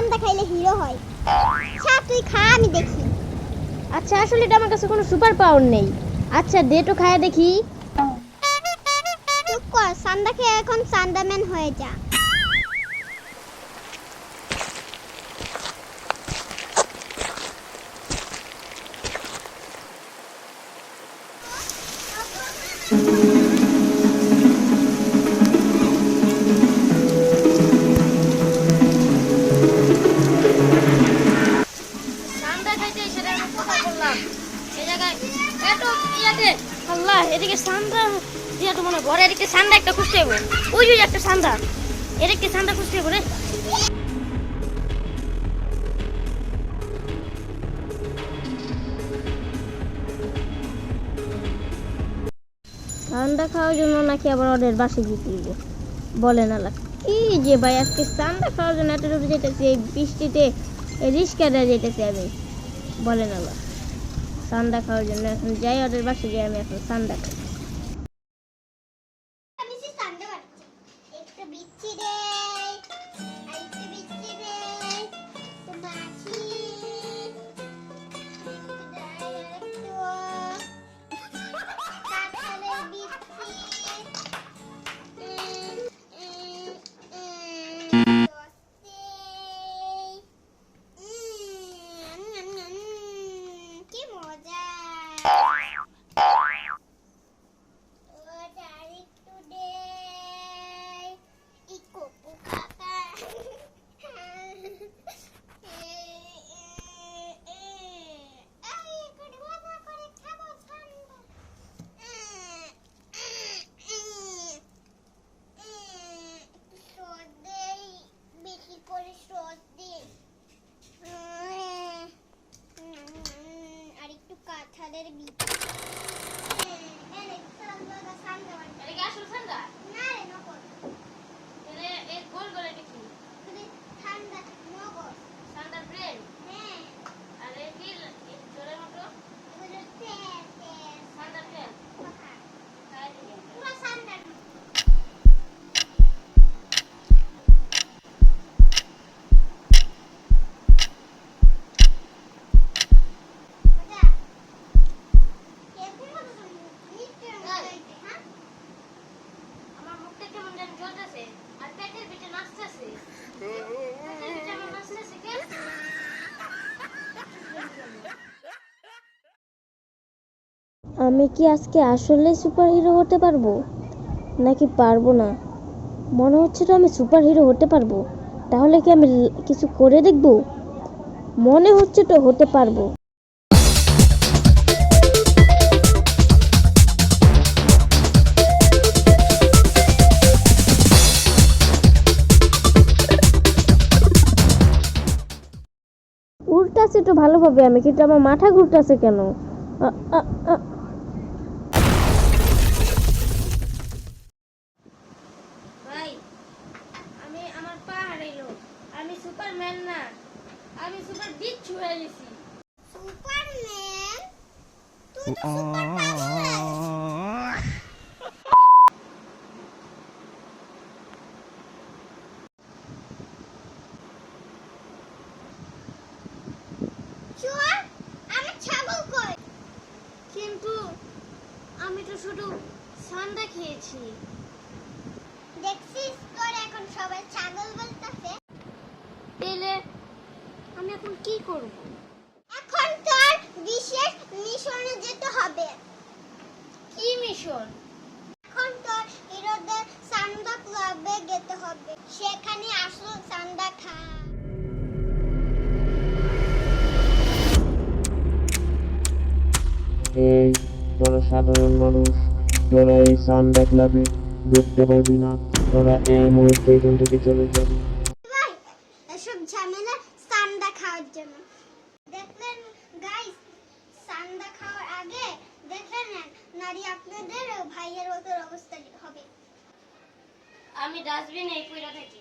সান্দা দেখাইলে হিরো হয়। আচ্ছা তুই খা আমি দেখি। আচ্ছা আসলে এটা আমার কাছে কোনো সুপার পাওয়ার নেই। আচ্ছা দে তো খায় দেখি। চুপ কর সান্দা খেয়ে এখন সান্দাম্যান হয়ে যা। এদিকে সান্দা, দিয়া তো মনে ঘরে এদিকে সান্দা একটা খুঁজতে হবে ওই একটা সান্দা। সান্দা খুঁজতে হবে রে। ঠান্ডা খাওয়ার জন্য নাকি আবার ওদের বাসে হবে বলে না কি যে ভাই, আজকে ঠান্ডা খাওয়ার জন্য এত দূরে যেতেছি এই বৃষ্টিতে, এই রিস্কাটা যেতেছি আমি। বলে না ঠান্ডা খাওয়ার জন্য এখন যাই ওদের বাসে যাই আমি এখন সান্দা খাই Let it. আমি কি আজকে আসলে সুপার হিরো হতে পারব? নাকি পারব না? মনে হচ্ছে তো আমি সুপার হিরো হতে পারব। তাহলে কি আমি কিছু করে দেখব? মনে হচ্ছে তো হতে পারব। উল্টাছে তো ভালোভাবে আমি, কিন্তু আমার মাথা ঘুরতেছে কেন আ, আ, আ। ভাই আমি আমার পা হারাইলো আমি সুপারম্যান না। আমি সুপার বিচ্ছু হয়ে গেছি। সুপারম্যান তুই তো কিন্তু আমি তো শুধু সান্ডা খেয়েছি দেখছিস তোর এখন সবাই ছাগল বলতাছে তাহলে আমি এখন কি করব? এখন তোর বিশেষ মিশনে যেতে হবে। কি মিশন? এখন তোর হিরোদের সান্দা ক্লাবে যেতে হবে। সেখানে আসল সান্দা খা। এই তোরা সাধারণ মানুষ তোরা এই সান্ডা ক্লাবে ঢুকতে পারবি না। তোরা এই মুহূর্তে এখান থেকে চলে যাবি ভাই এসব ঝামেলা সান্দা খাওয়ার জন্য দেখলেন গাইস সান্দা খাওয়ার আগে দেখে নেন, নারী আপনাদের ভাইয়ের মতো অবস্থা হবে। আমি ডাস্টবিনে পড়ে থাকি।